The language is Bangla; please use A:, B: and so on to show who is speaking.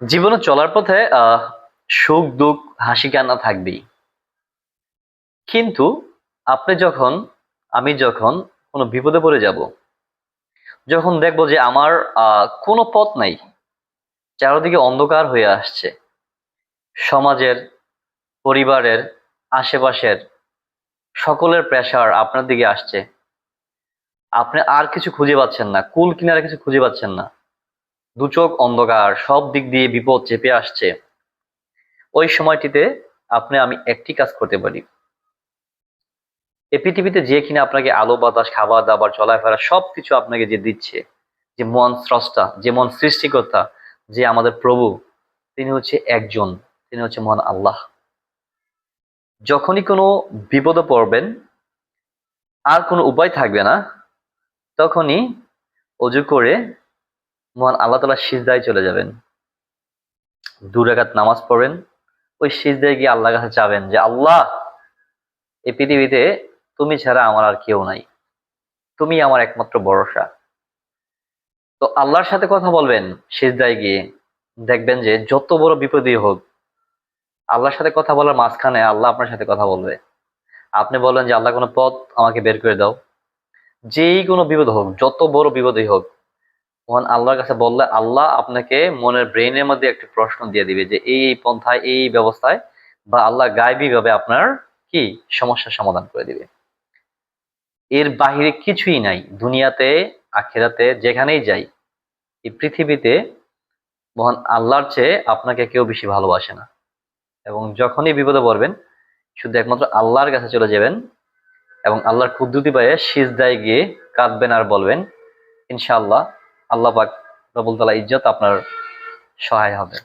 A: জীবনে চলার পথে সুখ, দুঃখ, হাসি, কান্না থাকবেই। কিন্তু আপনি যখন, আমি যখন কোনো বিপদে পড়ে যাব, যখন দেখব যে আমার কোনো পথ নাই, চারদিকে অন্ধকার হয়ে আসছে, সমাজের, পরিবারের, আশেপাশের, সকলের প্রেশার আপনার দিকে আসছে, আপনি আর কিছু খুঁজে পাচ্ছেন না, কুল কিনারে কিছু খুঁজে পাচ্ছেন না। দু চোখ অন্ধকার, সব দিক দিয়ে বিপদ চেপে আসছে। ওই সময়টিতে আপনি আমি একটি কাজ করতে পারি। এ পৃথিবীতে যে কিনা আপনাকে আলো, বাতাস, খাবার, দাবার, চলাফেরা সবকিছু আপনাকে যে দিচ্ছে, যে মন স্রষ্টা, যে মন সৃষ্টিকর্তা, যে আমাদের প্রভু, তিনি হচ্ছে একজন, তিনি হচ্ছে মহান আল্লাহ। যখনই কোনো বিপদে পড়বেন, আর কোনো উপায় থাকবে না, তখনই অজু করে মহান আল্লাহ তালা সিজদায় চলে যাবেন। দু রাকাত নামাজ পড়বেন। ওই সিজদায় গিয়ে আল্লাহর কাছে চাবেন যে, আল্লাহ, এই পৃথিবীতে তুমি ছাড়া আমার আর কেউ নাই। তুমি আমার একমাত্র ভরসা। তো আল্লাহর সাথে কথা বলবেন সিজদায় গিয়ে। দেখবেন যে, যত বড় বিপদই হোক, আল্লাহর সাথে কথা বলার মাঝখানে আল্লাহ আপনার সাথে কথা বলবে। আপনি বলেন যে, আল্লাহ, কোনো পথ আমাকে বের করে দাও। যেই কোনো বিপদ হোক, যত বড় বিপদই হোক মহান আল্লাহর কাছে বললে, আল্লাহ আপনাকে মনের ব্রেইনের মধ্যে একটি প্রশ্ন দিয়ে দিবে যে এই এই পন্থায়, এই ব্যবস্থায় বা আল্লাহ গায়েবী ভাবে আপনার কি সমস্যার সমাধান করে দিবে। এর বাহিরে কিছুই নাই। দুনিয়াতে, আখেরাতে, যেখানেই যাই, এই পৃথিবীতে মহান আল্লাহর চেয়ে আপনাকে কেউ বেশি ভালোবাসে না। এবং যখনই বিপদে পড়বেন, শুধু একমাত্র আল্লাহর কাছে চলে যাবেন এবং আল্লাহর কুদ্দুতি পায়ে সিজদায় গিয়ে কাঁদবেন আর বলবেন, ইনশাআল্লাহ আল্লাহ পাক রবুল তালা ইজ্জত আপনার সহায় হবে।